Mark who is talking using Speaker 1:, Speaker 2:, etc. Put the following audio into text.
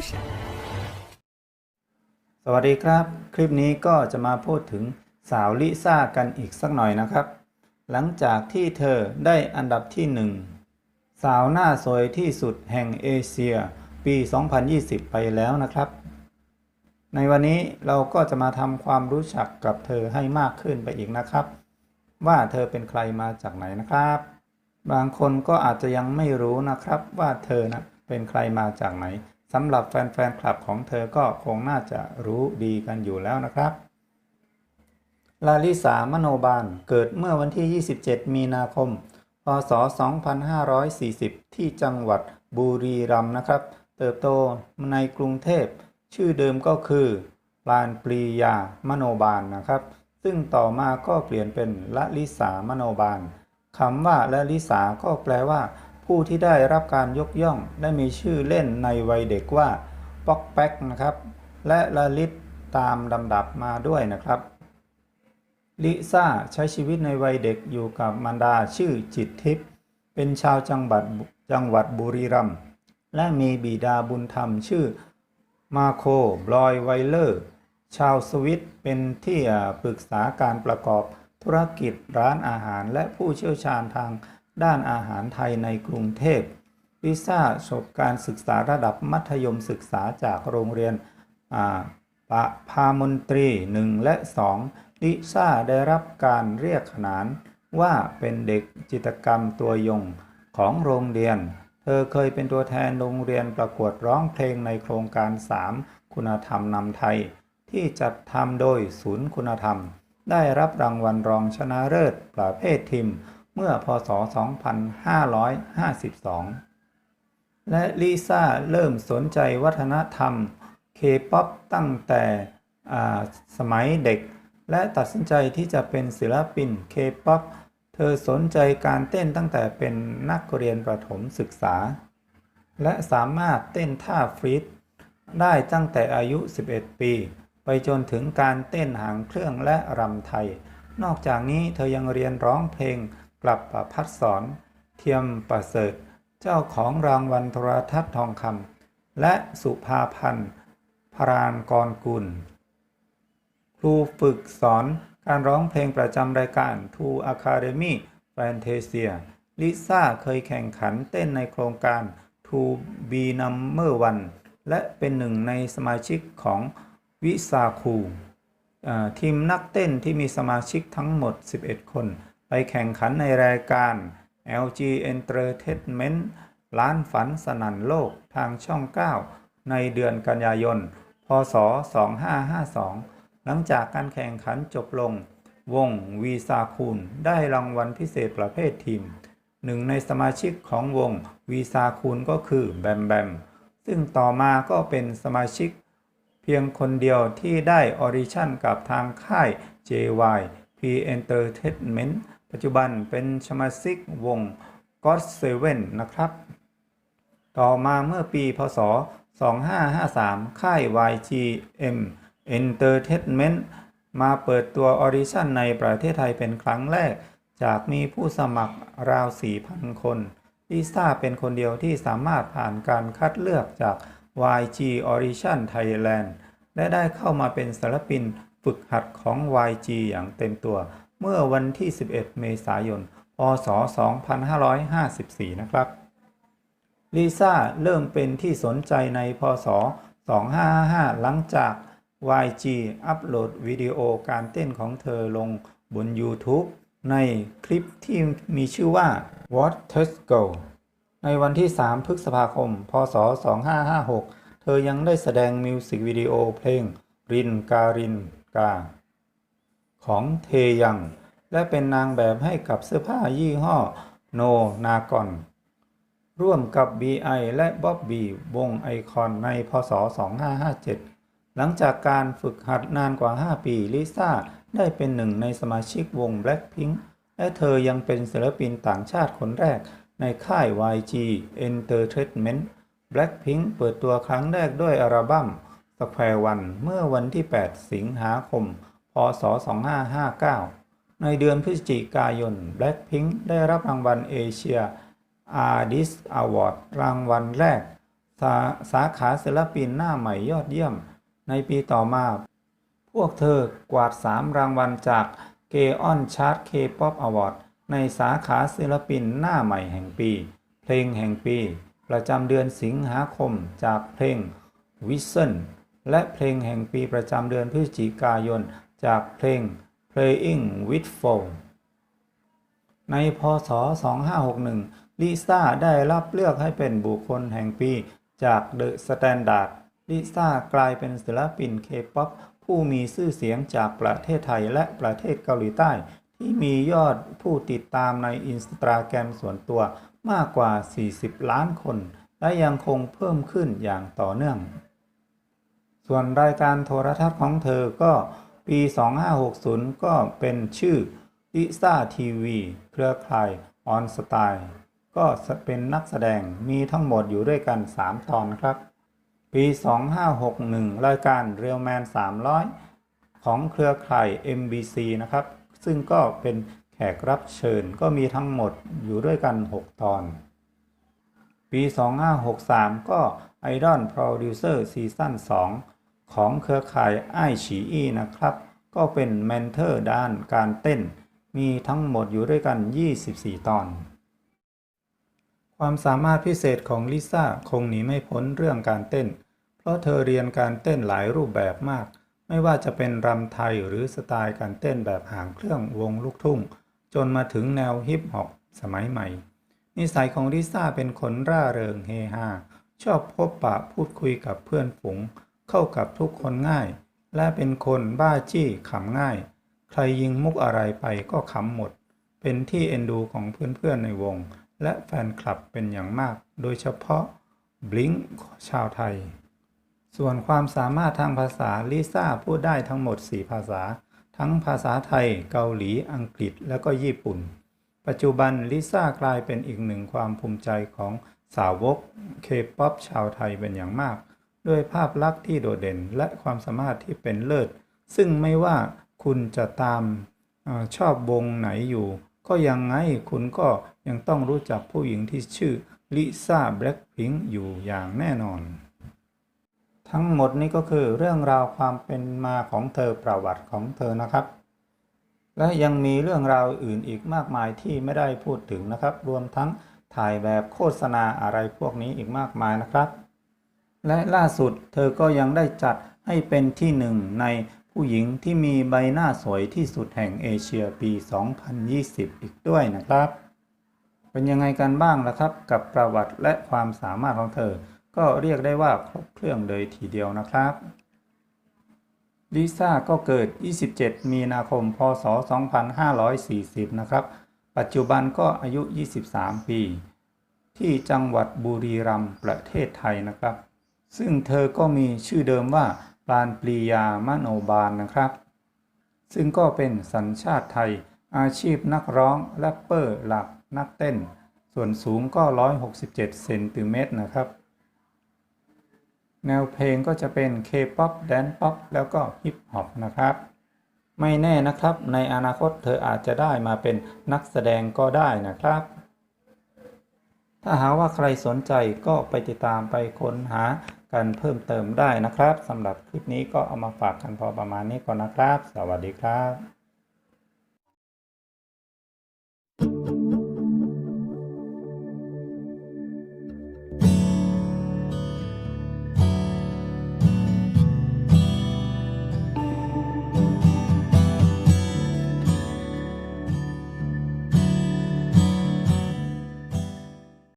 Speaker 1: Solution.
Speaker 2: สวัสดีครับ คลิปนี้ก็จะมาพูดถึงสาวลิซ่ากันอีกสักหน่อยนะครับ หลังจากที่เธอได้อันดับที่หนึ่งสาวหน้าสวยที่สุดแห่งเอเชียปี 2020 ไปแล้วนะครับ ในวันนี้เราก็จะมาทำความรู้จักกับเธอให้มากขึ้นไปอีกนะครับ ว่าเธอเป็นใครมาจากไหนนะครับ บางคนก็อาจจะยังไม่รู้นะครับว่าเธอนะเป็นใครมาจากไหน สำหรับแฟนๆคลับของเธอก็คงน่าจะรู้ดีกันอยู่แล้วนะครับ ลาลิสามโนบาลเกิดเมื่อวันที่ 27 มีนาคม พศ 2540 ที่จังหวัดบุรีรัมย์นะครับ เติบโตในกรุงเทพ ชื่อเดิมก็คือลานปรียามโนบาลนะครับ ซึ่งต่อมาก็เปลี่ยนเป็นละลิสามโนบาลคำว่าละลิสาก็แปลว่า ผู้ที่ได้รับการยกย่องได้มีชื่อเล่นในวัยเด็กว่าป๊อกแป๊กนะครับ และละลิตตามลำดับมาด้วยนะครับลิซ่าใช้ชีวิตในวัยเด็กอยู่กับมารดาชื่อจิตทิพย์เป็นชาวจังหวัดจังหวัดบุรีรัมย์และมีบิดาบุญธรรมชื่อมาโคบลอยไวเลอร์ ชาวสวิตเป็นที่ปรึกษาการประกอบธุรกิจร้านอาหารและผู้เชี่ยวชาญทาง ด้านอาหารไทยในกรุงเทพลิซ่าจบการศึกษาระดับมัธยมศึกษาจากโรงเรียนปะพามนตรี 1 และ 2 ลิซ่าได้รับการเรียกขนานว่าเป็นเด็กจิตรกรรมตัวยงของโรงเรียน เธอเคยเป็นตัวแทนโรงเรียนประกวดร้องเพลงในโครงการ 3 คุณธรรมนำไทย ที่จัดทำโดยศูนย์คุณธรรม ได้รับรางวัลรองชนะเลิศประเภททีม เมื่อพศ 2552 และลิซ่าเริ่มสนใจวัฒนธรรมเคป๊อปตั้งแต่สมัยเด็ก และตัดสินใจที่จะเป็นศิลปินเคป๊อปเธอสนใจการเต้นตั้งแต่เป็นนักเรียนประถมศึกษา และสามารถเต้นท่าฟรีดได้ตั้งแต่อายุ 11 ปี ไปจนถึงการเต้นหางเครื่องและรำไทย นอกจากนี้เธอยังเรียนร้องเพลง กลับประพัดสอน เทียมประเสริฐ เจ้าของรางวัลโทรทัศน์ทองคำและสุภาพันธ์พรานกรกุล ครูฝึกสอนการร้องเพลงประจำรายการ To Academy Fantasia ลิซ่าเคยแข่งขันเต้นในโครงการ True Be Number One และเป็นหนึ่งในสมาชิกของวิสาคูทีมนักเต้นที่มีสมาชิกทั้งหมด 11 คน ไปแข่งขันในรายการ LG Entertainment ล้านฝันสนั่นโลกทางช่อง 9 ในเดือนกันยายน พศ 2552 หลังจากการแข่งขันจบลง วงวีซาคูนได้รางวัลพิเศษประเภททีม หนึ่งในสมาชิกของวงวีซาคูนก็คือแบมแบม ซึ่งต่อมาก็เป็นสมาชิก เพียงคนเดียวที่ได้ออดิชั่นกับทางค่าย JY P Entertainment ปัจจุบันเป็นสมาชิกวง God Seven นะครับ ต่อมาเมื่อปีพศ 2553 ค่าย YGM Entertainment มาเปิดตัวออดิชั่นในประเทศไทยเป็นครั้งแรก จากมีผู้สมัครราว 4,000 คนลิซ่าเป็นคนเดียวที่สามารถผ่านการคัดเลือกจาก YG Audition Thailand และได้เข้ามาเป็นศิลปินฝึกหัดของ YG อย่างเต็มตัว เมื่อวันที่ 11 เมษายน พศ 2554 นะครับ ลิซ่าเริ่มเป็นที่สนใจในพศ 2555 หลังจาก YG อัปโหลดวิดีโอการเต้นของเธอลงบน YouTube ในคลิปที่มีชื่อว่า What Touch Go ในวันที่ 3 พฤษภาคม พศ 2556 เธอยังได้แสดงมิวสิกวิดีโอเพลง รินการินกา ของเทยัง และเป็นนางแบบให้กับเสื้อผ้ายี่ห้อโนนากอน ร่วมกับ BI และบ๊อบบี้วงไอคอนในพศ 2557 หลังจากการฝึกหัดนานกว่า 5 ปี ลิซ่าได้เป็นหนึ่งในสมาชิกวง Blackpink และเธอยังเป็นศิลปินต่างชาติคนแรกในค่าย YG Entertainment Blackpink เปิดตัวครั้งแรกด้วยอัลบั้ม Square One เมื่อวันที่ 8 สิงหาคม พศ 2559 ในเดือนพฤศจิกายน Blackpink ได้รับรางวัลเอเชีย Artist Award รางวัลแรก สาสาขาศิลปินหน้าใหม่ยอดเยี่ยม ในปีต่อมา พวกเธอกวาด 3 รางวัลจาก g a o n Chart K-POP Award ในสาขาศิลปินหน้าใหม่แห่งปี เพลงแห่งปี ประจำเดือนสิงหาคมจากเพลง Whistle และเพลงแห่งปีประจำเดือนพฤศจิกายน จากเพลง Playing with Foam ในพศ 2561 ลิซ่าได้รับเลือกให้เป็นบุคคลแห่งปีจาก The Standard ลิซ่ากลายเป็นศิลปินเคป๊อปผู้มีชื่อเสียงจากประเทศไทยและประเทศเกาหลีใต้ ที่มียอดผู้ติดตามในอินสตาแกรมส่วนตัวมากกว่า 40 ล้านคน และยังคงเพิ่มขึ้นอย่างต่อเนื่อง ส่วนรายการโทรทัศน์ของเธอก็ ปี 2560 ก็เป็นชื่อลิซ่าทีวีเครือข่ายออนสไตล์ก็เป็นนักแสดงมีทั้งหมดอยู่ด้วยกัน 3 ตอนครับ ปี 2561 รายการ Real Man 300 ของเครือข่าย MBC นะครับ ซึ่งก็เป็นแขกรับเชิญก็มีทั้งหมดอยู่ด้วยกัน 6 ตอน ปี 2563 ก็ Idol Producer Season 2 ของเครือข่ายไอฉีอีนะครับ ก็เป็นเมนเทอร์ด้านการเต้น มีทั้งหมดอยู่ด้วยกัน 24 ตอน ความสามารถพิเศษของลิซ่าคงหนีไม่พ้นเรื่องการเต้น เพราะเธอเรียนการเต้นหลายรูปแบบมาก ไม่ว่าจะเป็นรำไทยหรือสไตล์การเต้นแบบหางเครื่องวงลูกทุ่ง จนมาถึงแนวฮิปฮอปสมัยใหม่ นิสัยของลิซ่าเป็นคนร่าเริงเฮฮาชอบพบปะพูดคุยกับเพื่อนฝูง เข้ากับทุกคนง่าย และเป็นคนบ้าจี้ขำง่าย ใครยิงมุกอะไรไปก็ขำหมด เป็นที่เอ็นดูของเพื่อนๆในวง และแฟนคลับเป็นอย่างมาก โดยเฉพาะบลิงชาวไทย ส่วนความสามารถทางภาษาลิซ่าพูดได้ทั้งหมด 4 ภาษา ทั้งภาษาไทย เกาหลี อังกฤษ และก็ญี่ปุ่น ปัจจุบันลิซ่ากลายเป็นอีกหนึ่งความภูมิใจของสาวกเคป๊อปชาวไทยเป็นอย่างมาก ด้วยภาพลักษณ์ที่โดดเด่นและความสามารถที่เป็นเลิศ ซึ่งไม่ว่าคุณจะตามอชอบวงไหนอยู่ ก็ยังไงคุณก็ยังต้องรู้จักผู้หญิงที่ชื่อลิซ่าแบล็คพิงค์อยู่อย่างแน่นอน ทั้งหมดนี้ก็คือเรื่องราวความเป็นมาของเธอประวัติของเธอนะครับ และยังมีเรื่องราวอื่นอีกมากมายที่ไม่ได้พูดถึงนะครับ รวมทั้งถ่ายแบบโฆษณาอะไรพวกนี้อีกมากมายนะครับ และล่าสุดเธอก็ยังได้จัดให้เป็นที่หนึ่งในผู้หญิงที่มีใบหน้าสวยที่สุดแห่งเอเชียปี 2020 อีกด้วยนะครับ เป็นยังไงกันบ้างล่ะครับ กับประวัติและความสามารถของเธอ ก็เรียกได้ว่าครบเครื่องเลยทีเดียวนะครับลิซ่าก็เกิด 27 มีนาคม พศ 2540 นะครับ ปัจจุบันก็อายุ 23 ปี ที่จังหวัดบุรีรัมย์ประเทศไทยนะครับ ซึ่งเธอก็มีชื่อเดิมว่าปรานปรียามโนบาลนะครับ ซึ่งก็เป็นสัญชาติไทย อาชีพนักร้องแรปเปอร์หลักนักเต้น ส่วนสูงก็ 167 เซนติเมตรนะครับ แนวเพลงก็จะเป็น K-POP Dance Pop แล้วก็ Hip Hop นะครับ ไม่แน่นะครับ ในอนาคตเธออาจจะได้มาเป็นนักแสดงก็ได้นะครับ ถ้าหากว่าใครสนใจก็ไปติดตามไปค้นหา กันเพิ่มเติมได้นะครับสำหรับคลิปนี้ก็เอามาฝากกันพอประมาณนี้ก่อนนะครับ สวัสดีครับ